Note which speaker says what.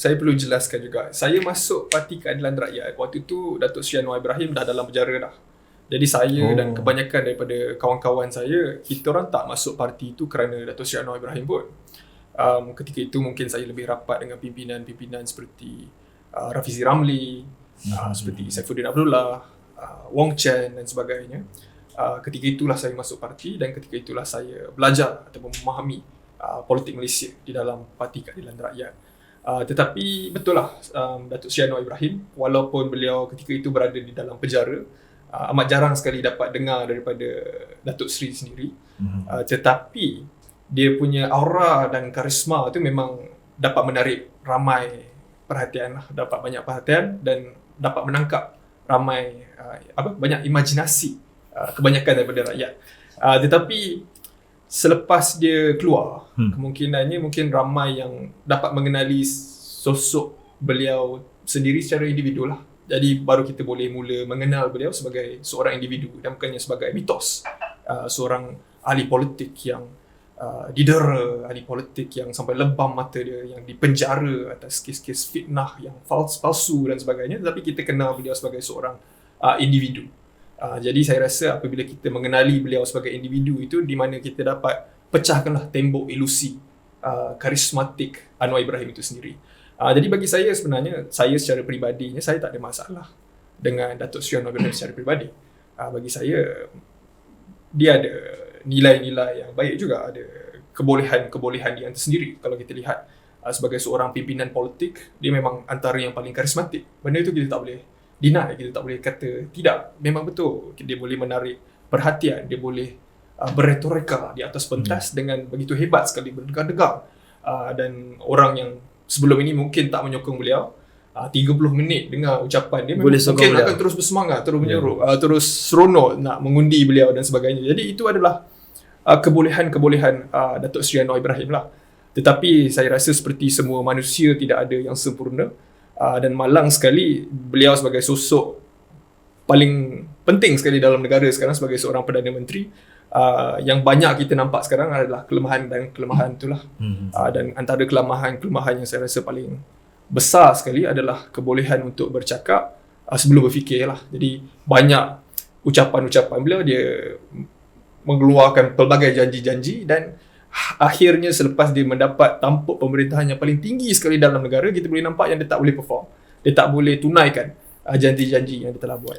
Speaker 1: saya perlu jelaskan juga. Saya masuk Parti Keadilan Rakyat waktu tu Datuk Sri Anwar Ibrahim dah dalam penjara dah. Jadi saya
Speaker 2: Oh.
Speaker 1: dan kebanyakan daripada kawan-kawan saya, kita orang tak masuk parti itu kerana Datuk Sri Anwar Ibrahim pun. Um, ketika itu mungkin saya lebih rapat dengan pimpinan-pimpinan seperti uh, Rafizi Ramli, uh, seperti Saifuddin Abdullah, uh, Wong Chen dan sebagainya. Uh, ketika itulah saya masuk parti dan ketika itulah saya belajar ataupun memahami uh, politik Malaysia di dalam Parti Keadilan Rakyat. Uh, tetapi betul lah um, Datuk Sri Anwar Ibrahim walaupun beliau ketika itu berada di dalam penjara uh, amat jarang sekali dapat dengar daripada Datuk Sri sendiri
Speaker 2: Mhm.
Speaker 1: uh, tetapi dia punya aura dan karisma tu memang dapat menarik ramai perhatian lah, dapat banyak perhatian dan dapat menangkap ramai uh, apa banyak imajinasi uh, kebanyakan daripada rakyat. Uh, tetapi selepas dia keluar,
Speaker 2: Hmm.
Speaker 1: kemungkinannya mungkin ramai yang dapat mengenali sosok beliau sendiri secara individu lah. Jadi baru kita boleh mula mengenal beliau sebagai seorang individu dan bukannya sebagai mitos. Uh, seorang ahli politik yang uh, didera, ahli politik yang sampai lebam mata dia, yang dipenjara atas kes-kes fitnah yang fals, palsu dan sebagainya. Tetapi kita kenal beliau sebagai seorang uh, individu. Uh, jadi saya rasa apabila kita mengenali beliau sebagai individu itu di mana kita dapat pecahkanlah tembok ilusi uh, karismatik Anwar Ibrahim itu sendiri. Uh, jadi bagi saya sebenarnya saya secara peribadinya saya tak ada masalah dengan Datuk Sri Anwar Ibrahim secara peribadi. Uh, bagi saya dia ada nilai-nilai yang baik juga ada kebolehan-kebolehan dia tersendiri kalau kita lihat uh, sebagai seorang pimpinan politik dia memang antara yang paling karismatik. Benda itu kita tak boleh deny, kita tak boleh kata tidak. Memang betul dia boleh menarik perhatian, dia boleh uh, berretorika di atas pentas dengan begitu hebat sekali berdegar-degar. Uh, dan orang yang sebelum ini mungkin tak menyokong beliau uh, 30 minit dengar ucapan dia
Speaker 2: Boleh
Speaker 1: mungkin
Speaker 2: beliau.
Speaker 1: akan terus bersemangat, terus
Speaker 2: Ya.
Speaker 1: menyuruh, uh, terus seronok nak mengundi beliau dan sebagainya. Jadi itu adalah uh, kebolehan-kebolehan uh, Datuk Seri Anwar Ibrahim lah. Tetapi saya rasa seperti semua manusia tidak ada yang sempurna uh, dan malang sekali beliau sebagai sosok paling penting sekali dalam negara sekarang sebagai seorang Perdana Menteri uh, yang banyak kita nampak sekarang adalah kelemahan dan kelemahan itulah. Uh, dan antara kelemahan-kelemahan yang saya rasa paling besar sekali adalah kebolehan untuk bercakap uh, sebelum berfikir lah. Jadi banyak ucapan-ucapan beliau dia mengeluarkan pelbagai janji-janji dan akhirnya selepas dia mendapat tampuk pemerintahan yang paling tinggi sekali dalam negara kita boleh nampak yang dia tak boleh perform. Dia tak boleh tunaikan uh, janji-janji yang dia telah buat.